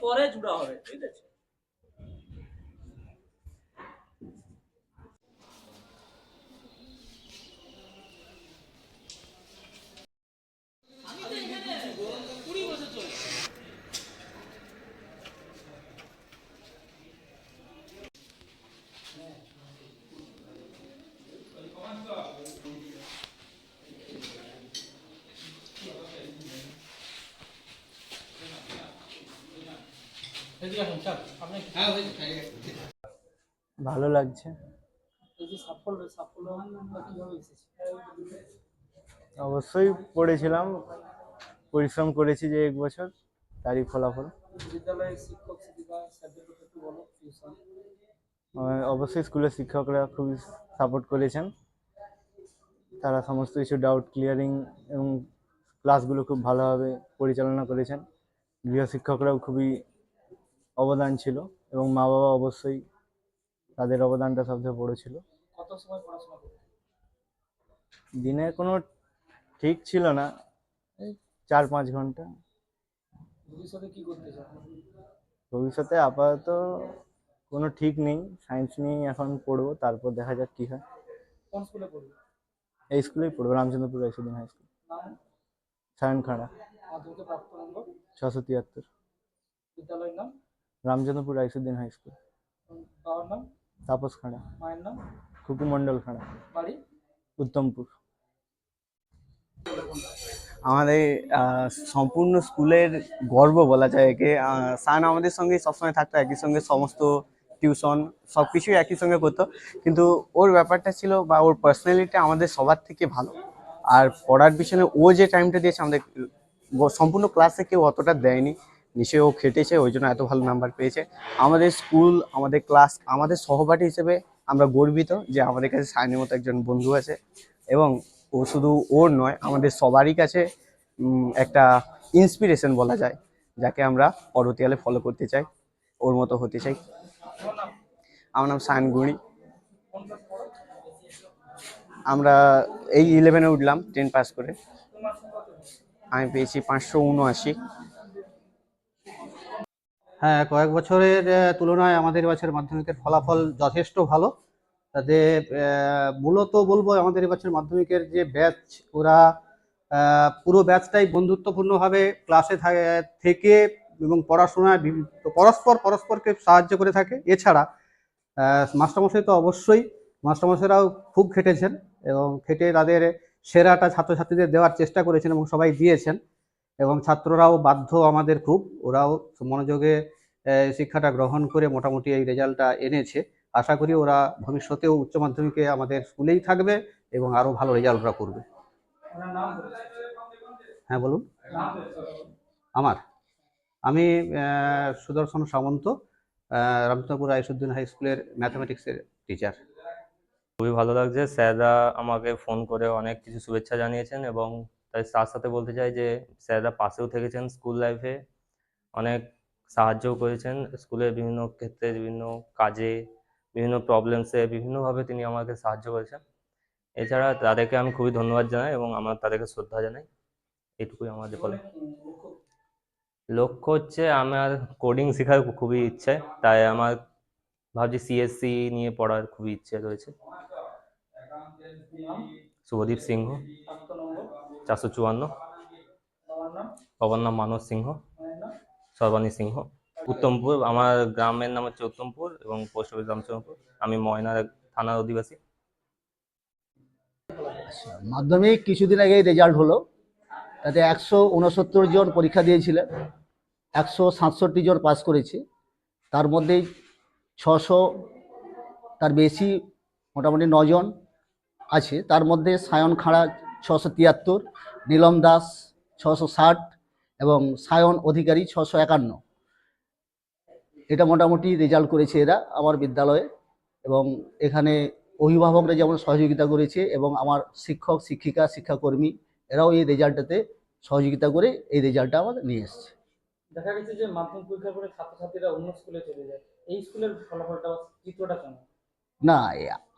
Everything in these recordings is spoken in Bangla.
পরে জুড়া হবে ঠিক আছে? ভালো লাগছে। অবশ্যই পড়েছিলাম পরিশ্রম করেছি যে এক বছর তারই ফলাফল। অবশ্যই স্কুলের শিক্ষকরা খুবই সাপোর্ট করেছেন। তারা সমস্ত কিছু ডাউট ক্লিয়ারিং এবং ক্লাসগুলো খুব ভালোভাবে পরিচালনা করেছেন। গৃহ শিক্ষকরাও খুবই অবদান ছিল এবং মা বাবা অবশ্যই তাদের অবদানটা সবচেয়ে বড় ছিল। কত সময় পড়াশোনা দিনে কোনো ঠিক ছিল না। চার পাঁচ ঘণ্টা। ভবিষ্যতে কি করতে চাও ভবিষ্যতে আপাতত কোনো ঠিক নেই। সায়েন্স নিয়েই এখন পড়ব তারপর দেখা যাক কী হয়। কোন স্কুলে পড়বে? এই স্কুলেই পড়ব রামচন্দ্রপুর রাইসুদ্দিন হাই স্কুল। নাম? সায়ন খাড়া। মাধ্যমিকে প্রাপ্ত নম্বর ছশো তিয়াত্তর। বিদ্যালয়ের নাম? রামচন্দ্রপুর রাইসুদ্দিন হাই স্কুল বাবার নাম তাপস খাড়া মায়ের নাম খুকু মণ্ডল খাড়া বাড়ি উত্তমপুর আমাদের সম্পূর্ণ স্কুলের গর্ব বলা যায় একে। সান আমাদের সঙ্গে সবসময় থাকতো একই সঙ্গে সমস্ত টিউশন সব কিছুই একই সঙ্গে করতো। কিন্তু ওর ব্যাপারটা ছিল বা ওর পার্সোনালিটি আমাদের সবার থেকে ভালো। আর পড়ার পিছনে ও যে টাইমটা দিয়েছে আমাদের সম্পূর্ণ ক্লাসে কেউ অতটা দেয়নি। নিশ্চয়ই ও খেটেছে, ওই জন্য এত ভালো নাম্বার পেয়েছে। আমাদের স্কুল আমাদের ক্লাস আমাদের সহপাঠী হিসেবে আমরা গর্বিত যে আমাদের কাছে সায়নের মতো একজন বন্ধু আছে এবং ও শুধু ওর নয়, আমাদের সবারই কাছে একটা ইন্সপিরেশন বলা যায়, যাকে আমরা পরবর্তীকালে ফলো করতে চাই, ওর মতো হতে চাই। আমার নাম সায়ন গুঁড়ি। আমরা এই ইলেভেনে উঠলাম টেন পাস করে। আমি পেয়েছি পাঁচশো উনআশি। হ্যাঁ কয়েক বছরের তুলনায় আমাদের এবছর মাধ্যমিকের ফলাফল যথেষ্ট ভালো। তাতে মূলত বলব আমাদের এবছর মাধ্যমিকের যে ব্যাচ, ওরা পুরো ব্যাচটাই বন্ধুত্বপূর্ণভাবে ক্লাসে থেকে এবং পড়াশোনায় পরস্পর পরস্পরকে সাহায্য করে থাকে। এছাড়া মাস্টারমশাই তো অবশ্যই, মাস্টারমশাইরাও খুব খেটেছেন এবং খেটে তাদের সেরাটা ছাত্রছাত্রীদের দেওয়ার চেষ্টা করেছেন এবং সবাই দিয়েছেন। এবং ছাত্ররাও বাধ্য আমাদের খুব। ওরাও মনোযোগে শিক্ষাটা গ্রহণ করে মোটামুটি এই রেজাল্টটা এনেছে। আশা করি ওরা ভবিষ্যতেও উচ্চ মাধ্যমিকে আমাদের স্কুলেই থাকবে এবং আরও ভালো রেজাল্ট ওরা করবে। হ্যাঁ বলুন। আমার? আমি সুদর্শন সামন্ত রামচন্দ্রপুর আইসুদ্দিন হাই স্কুলের ম্যাথামেটিক্সের টিচার। খুবই ভালো লাগছে। স্যাররা আমাকে ফোন করে অনেক কিছু শুভেচ্ছা জানিয়েছেন এবং তাই তার সাথে বলতে চাই যে স্যাররা পাশেও থেকেছেন স্কুল লাইফে, অনেক সাহায্যও করেছেন স্কুলের বিভিন্ন ক্ষেত্রে, বিভিন্ন কাজে, বিভিন্ন প্রবলেমসে বিভিন্নভাবে তিনি আমাকে সাহায্য করেছেন। এছাড়া তাদেরকে আমি খুবই ধন্যবাদ জানাই এবং আমার তাদেরকে শ্রদ্ধা জানাই। এটুকুই আমাদের বলে লক্ষ্য হচ্ছে আমার কোডিং শেখার খুবই ইচ্ছে, তাই আমার ভাবছি সিএসসি নিয়ে পড়ার খুবই ইচ্ছে রয়েছে। শুভদীপ সিংহ। চারশো চুয়ান্ন। বাবার নাম মানস সিংহ। সর্বাণী সিংহ। উত্তমপুর, আমার গ্রামের নাম হচ্ছে উত্তমপুর এবং পোস্ট অফিস রামচন্দ্রপুর। আমি ময়নার থানার অধিবাসী। মাধ্যমিক কিছুদিন আগেই রেজাল্ট হলো। তাতে একশো উনসত্তর জন পরীক্ষা দিয়েছিলেন। একশো সাতষট্টি জন পাস করেছে। তার মধ্যেই ছশো, তার বেশি মোটামুটি নজন আছে। তার মধ্যে সায়ন খাড়া ছশো তিয়াত্তর নীলম দাস ছশো ষাট এবং সায়ন অধিকারী ছশো একান্ন। এটা মোটামুটি রেজাল্ট করেছে এরা আমার বিদ্যালয়ে এবং এখানে অভিভাবকরা যেমন সহযোগিতা করেছে এবং আমার শিক্ষক শিক্ষিকা শিক্ষাকর্মী এরাও এই রেজাল্টটাতে সহযোগিতা করে এই রেজাল্টটা আমাদের নিয়ে এসছে। দেখা গেছে যে মাধ্যমিক পরীক্ষার পরে ছাত্রছাত্রীরা অন্য স্কুলে চলে যায়। এই স্কুলের ফলাফলটা চিত্রটা কেমন? না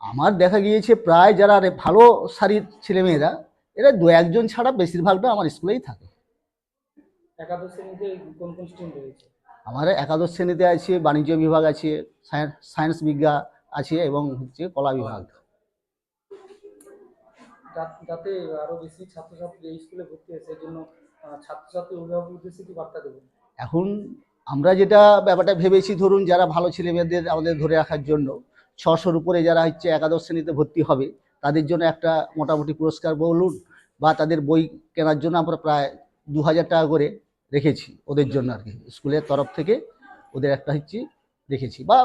আমার দেখা গিয়েছে প্রায় যারা ভালো সারির ছেলেমেয়েরা এরা দু একজন ছাড়া বেশিরভাগটা আমার স্কুলেই থাকে। একাদশ শ্রেণীতে কোন কোন স্ট্রিম রয়েছে? আমার একাদশ শ্রেণীতে আছে বাণিজ্য বিভাগ আছে সায়েন্স সায়েন্স বিজ্ঞা আছে এবং হচ্ছে কলা বিভাগ। যাতে আরও বেশি ছাত্রছাত্রী এই স্কুলে ভর্তি হয় সেই জন্য ছাত্রছাত্রী অভিভাবক উদ্দেশ্যে কি বার্তা দেবেন? এখন আমরা যেটা ব্যাপারটা ভেবেছি ধরুন যারা ভালো ছেলেমেয়েদের আমাদের ধরে রাখার জন্য ছশোর উপরে যারা হচ্ছে একাদশ শ্রেণীতে ভর্তি হবে তাদের জন্য একটা মোটামুটি পুরস্কার বলুন বা তাদের বই কেনার জন্য আমরা প্রায় দু হাজার টাকা করে রেখেছি ওদের জন্য আর কি। স্কুলের তরফ থেকে ওদের একটা হচ্ছে রেখেছি বা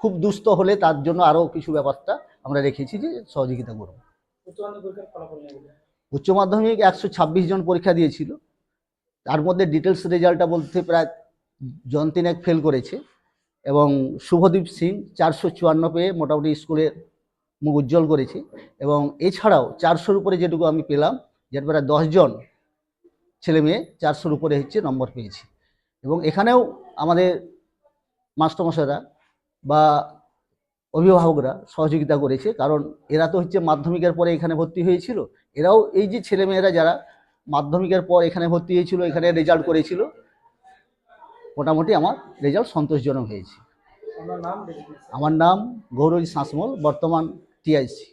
খুব দুস্থ হলে তার জন্য আরও কিছু ব্যাপারটা আমরা রেখেছি যে সহযোগিতা করব। উচ্চ মাধ্যমিক একশো ছাব্বিশ জন পরীক্ষা দিয়েছিল। তার মধ্যে ডিটেলস রেজাল্টটা বলতে প্রায় জন তিনেক ফেল করেছে এবং শুভদীপ সিং চারশো চুয়ান্ন পেয়ে মোটামুটি স্কুলের মুখ উজ্জ্বল করেছে এবং এছাড়াও চারশোর উপরে যেটুকু আমি পেলাম যেটা প্রায় দশজন ছেলে মেয়ে চারশোর উপরে হচ্ছে নম্বর পেয়েছে। এবং এখানেও আমাদের মাস্টারমশাইরা বা অভিভাবকরা সহযোগিতা করেছে কারণ এরা তো হচ্ছে মাধ্যমিকের পরে এখানে ভর্তি হয়েছিল। এরাও এই যে ছেলেমেয়েরা যারা মাধ্যমিকের পর এখানে ভর্তি হয়েছিল এখানে রেজাল্ট করেছিল মোটামুটি আমার রেজাল্ট সন্তোষজনক হয়েছে। আমার নাম গৌরজ শাসমল বর্তমান টিআইসি